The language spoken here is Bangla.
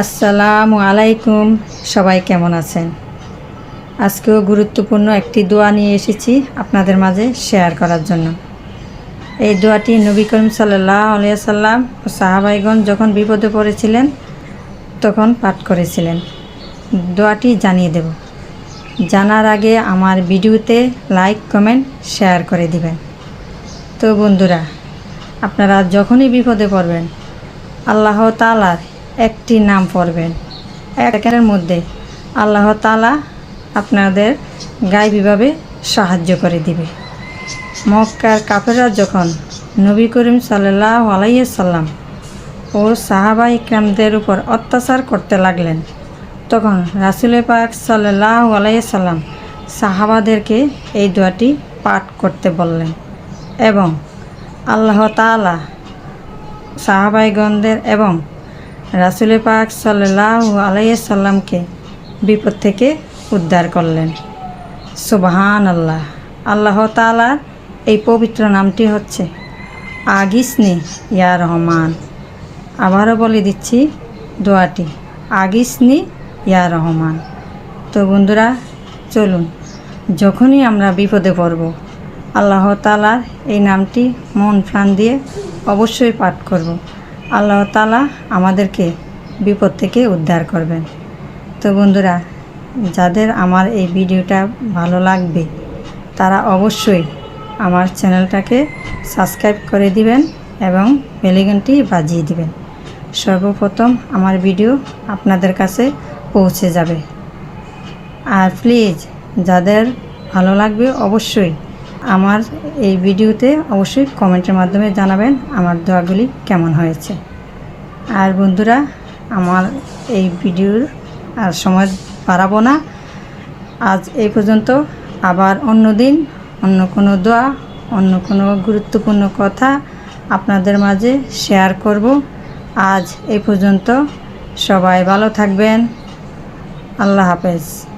আসসালামু আলাইকুম। সবাই কেমন আছেন? আজকেও গুরুত্বপূর্ণ একটি দোয়া নিয়ে এসেছি আপনাদের মাঝে শেয়ার করার জন্য। এই দোয়াটি নবী করিম সাল্লাহ আলিয়াল্লাম ও সাহাবাইগণ যখন বিপদে পড়েছিলেন, তখন পাঠ করেছিলেন। দোয়াটি জানিয়ে দেব। জানার আগে আমার ভিডিওতে লাইক, কমেন্ট, শেয়ার করে দিবেন। তো বন্ধুরা, আপনারা যখনই বিপদে পড়বেন, আল্লাহ তালার একটি নাম পড়বেন। এক সেকেন্ডের মধ্যে আল্লাহ তালা আপনাদের গাইবীভাবে সাহায্য করে দিবে। মক্কার কাফেরা যখন নবী করিম সাল্লাহ আলাইসাল্লাম ও সাহাবা ইকরামদের উপর অত্যাচার করতে লাগলেন, তখন রাসুল পাক সাল্লাহ আলাইসাল্লাম সাহাবাদেরকে এই দোয়াটি পাঠ করতে বললেন এবং আল্লাহ তালা সাহাবাইগণদের এবং রাসুল পাক সাল্লাহ আলাইসাল্লামকে বিপদ থেকে উদ্ধার করলেন। সুবহান আল্লাহ আল্লাহ তালার এই পবিত্র নামটি হচ্ছে আগিসনি ইয়া রহমান। আবারও বলে দিচ্ছি দোয়াটি, আগিসনি ইয়া রহমান। তো বন্ধুরা, চলুন, যখনই আমরা বিপদে পড়ব, আল্লাহ তালার এই নামটি মন প্রাণ দিয়ে অবশ্যই পাঠ করব। আল্লাহ তালা আমাদেরকে বিপদ থেকে উদ্ধার করবেন। তো বন্ধুরা, যাদের আমার এই ভিডিওটা ভালো লাগবে, তারা অবশ্যই আমার চ্যানেলটাকে সাবস্ক্রাইব করে দিবেন এবং বেলিগনটি বাজিয়ে দিবেন। সর্বপ্রথম আমার ভিডিও আপনাদের কাছে পৌঁছে যাবে। আর প্লিজ, যাদের ভালো লাগবে, অবশ্যই আমার এই ভিডিওতে অবশ্যই কমেন্টের মাধ্যমে জানাবেন আমার দোয়াগুলি কেমন হয়েছে। আর বন্ধুরা, আমার এই ভিডিওর আর সময় বাড়াবো না। আজ এই পর্যন্ত। আবার অন্য দিন, অন্য কোনো দোয়া, অন্য কোনো গুরুত্বপূর্ণ কথা আপনাদের মাঝে শেয়ার করব। আজ এই পর্যন্ত। সবাই ভালো থাকবেন। আল্লাহ হাফেজ।